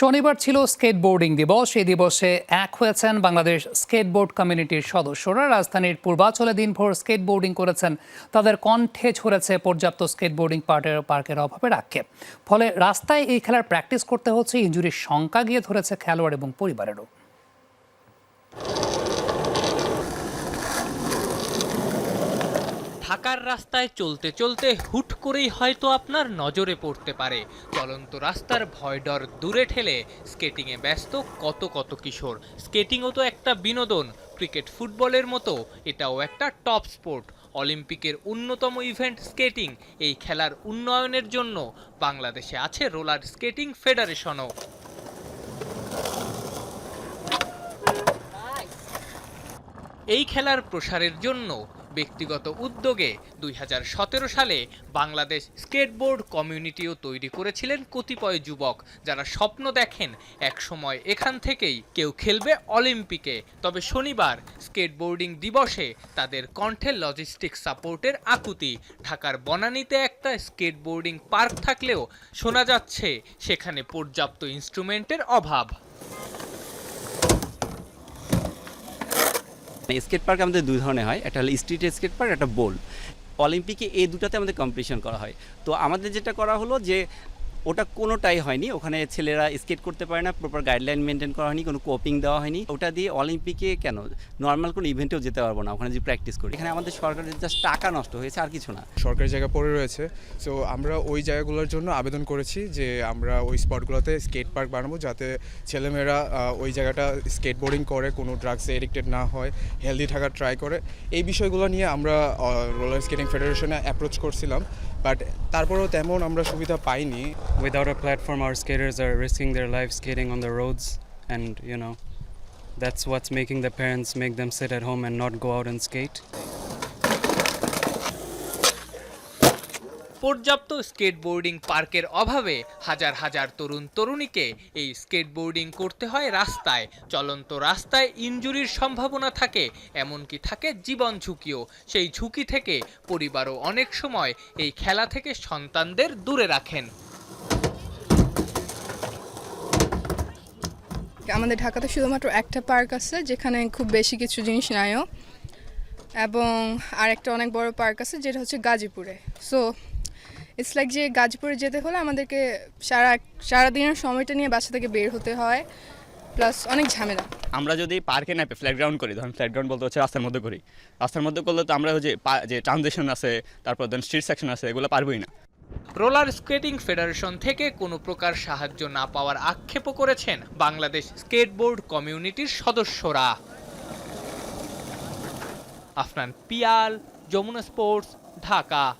শনিবার ছিল স্কেটবোর্ডিং দিবস। এই দিবসে এক হয়েছেন বাংলাদেশ স্কেটবোর্ড কমিউনিটির সদস্যরা। রাজধানীর পূর্বাচলে দিনভর স্কেটবোর্ডিং করেছেন। তাদের কণ্ঠে ছড়েছে পর্যাপ্ত স্কেটবোর্ডিং পার্টের পার্কের অভাবের আক্ষেপ। ফলে রাস্তায় এই খেলার প্র্যাকটিস করতে হচ্ছে। ইঞ্জুরির শঙ্কা গিয়ে ধরেছে খেলোয়াড় এবং পরিবারেরও। ঢাকার রাস্তায় চলতে চলতে হুট করেই হয়তো আপনার নজরে পড়তে পারে। চলন্ত রাস্তার ভয় ডর দূরে ঠেলে স্কেটিংয়ে ব্যস্ত কত কত কিশোর। স্কেটিংও তো একটা বিনোদন, ক্রিকেট, ফুটবলের মতো, এটাও একটা টপ স্পোর্ট। অলিম্পিকের অন্যতম ইভেন্ট স্কেটিং, এই খেলার উন্নয়নের জন্য বাংলাদেশে আছে রোলার স্কেটিং ফেডারেশনও। এই খেলার প্রসারের জন্য ব্যক্তিগত উদ্যোগে দুই হাজার সতেরো সালে বাংলাদেশ স্কেটবোর্ড কমিউনিটিও তৈরি করেছিলেন কতিপয় যুবক যারা স্বপ্ন দেখেন একসময় এখান থেকেই কেউ খেলবে অলিম্পিকে। তবে শনিবার স্কেটবোর্ডিং দিবসে তাদের কণ্ঠে লজিস্টিক সাপোর্টের আকুতি। ঢাকার বনানীতে একটা স্কেটবোর্ডিং পার্ক থাকলেও শোনা যাচ্ছে সেখানে পর্যাপ্ত ইনস্ট্রুমেন্টের অভাব। স্কেট পার্ক আমাদের দুই ধরনের হয়, একটা হলো স্ট্রিট স্কেট পার্ক একটা বোল অলিম্পিকে এই দুটাতে আমাদের কম্পিটিশন করা হয়। তো আমাদের যেটা করা হলো যে ওটা কোনোটাই হয়নি। ওখানে ছেলেরা স্কেট করতে পারে না প্রপার গাইডলাইন মেনটেন করা হয়নি, কোনো কোপিং দেওয়া হয়নি। ওটা দিয়ে অলিম্পিকে কেন? নর্মাল কোনো ইভেন্টেও যেতে পারব না, ওখানে যে প্র্যাকটিস করি। এখানে আমাদের সরকারের জাস্ট টাকা নষ্ট হয়েছে, আর কিছু না। সরকারি জায়গা পড়ে রয়েছে। সো আমরা ওই জায়গাগুলোর জন্য আবেদন করেছি যে আমরা ওই স্পটগুলোতে স্কেট পার্ক বানাবো যাতে ছেলেমেয়েরা ওই জায়গাটা স্কেট বোর্ডিং করে, কোনো ড্রাগসে এডিক্টেড না হয় হেলদি থাকার ট্রাই করে। এই বিষয়গুলো নিয়ে আমরা রোলার স্কেটিং ফেডারেশনে অ্যাপ্রোচ করছিলাম। বাট তারপরেও তেমন আমরা সুবিধা পাইনি। Without a platform, our skaters are risking their lives skating on the roads, and you know, that's what's making the parents make them sit at home and not go out and skate. পর্যাপ্ত skateboarding পার্কের অভাবে হাজার হাজার তরুণ তরুণীকে এই skateboarding করতে হয় রাস্তায় চলন্ত রাস্তায় ইনজুরির সম্ভাবনা থাকে এমনকি থাকে জীবন ঝুঁকিও সেই ঝুঁকি থেকে পরিবারও অনেক সময় এই খেলা থেকে সন্তানদের দূরে রাখেন আমাদের ঢাকাতে শুধুমাত্র একটা পার্ক আছে, যেখানে খুব বেশি কিছু জিনিস নাইও। এবং আর একটা অনেক বড় পার্ক আছে, যেটা হচ্ছে গাজীপুরে। সো ইটস লাইক যে গাজীপুরে যেতে হলে আমাদেরকে সারা সারা দিনের সময়টা নিয়ে বাসা থেকে বের হতে হয় প্লাস অনেক ঝামেলা। আমরা যদি পার্কে না ফ্ল্যাট গ্রাউন্ড করি, ধরুন ফ্ল্যাট গ্রাউন্ড বলতে হচ্ছে রাস্তার মধ্যে করি। রাস্তার মধ্যে করলে তো আমরা যে যে ট্রানজেকশন আছে, তারপর ধরুন স্ট্রিট সেকশন আছে, এগুলো পারবোই না। রোলার স্কেটিং ফেডারেশন থেকে কোনো প্রকার সাহায্য না পাওয়ার আক্ষেপও করেছেন বাংলাদেশ স্কেটবোর্ড কমিউনিটির সদস্যরা। আফনান পিয়াল, যমুনা স্পোর্টস, ঢাকা।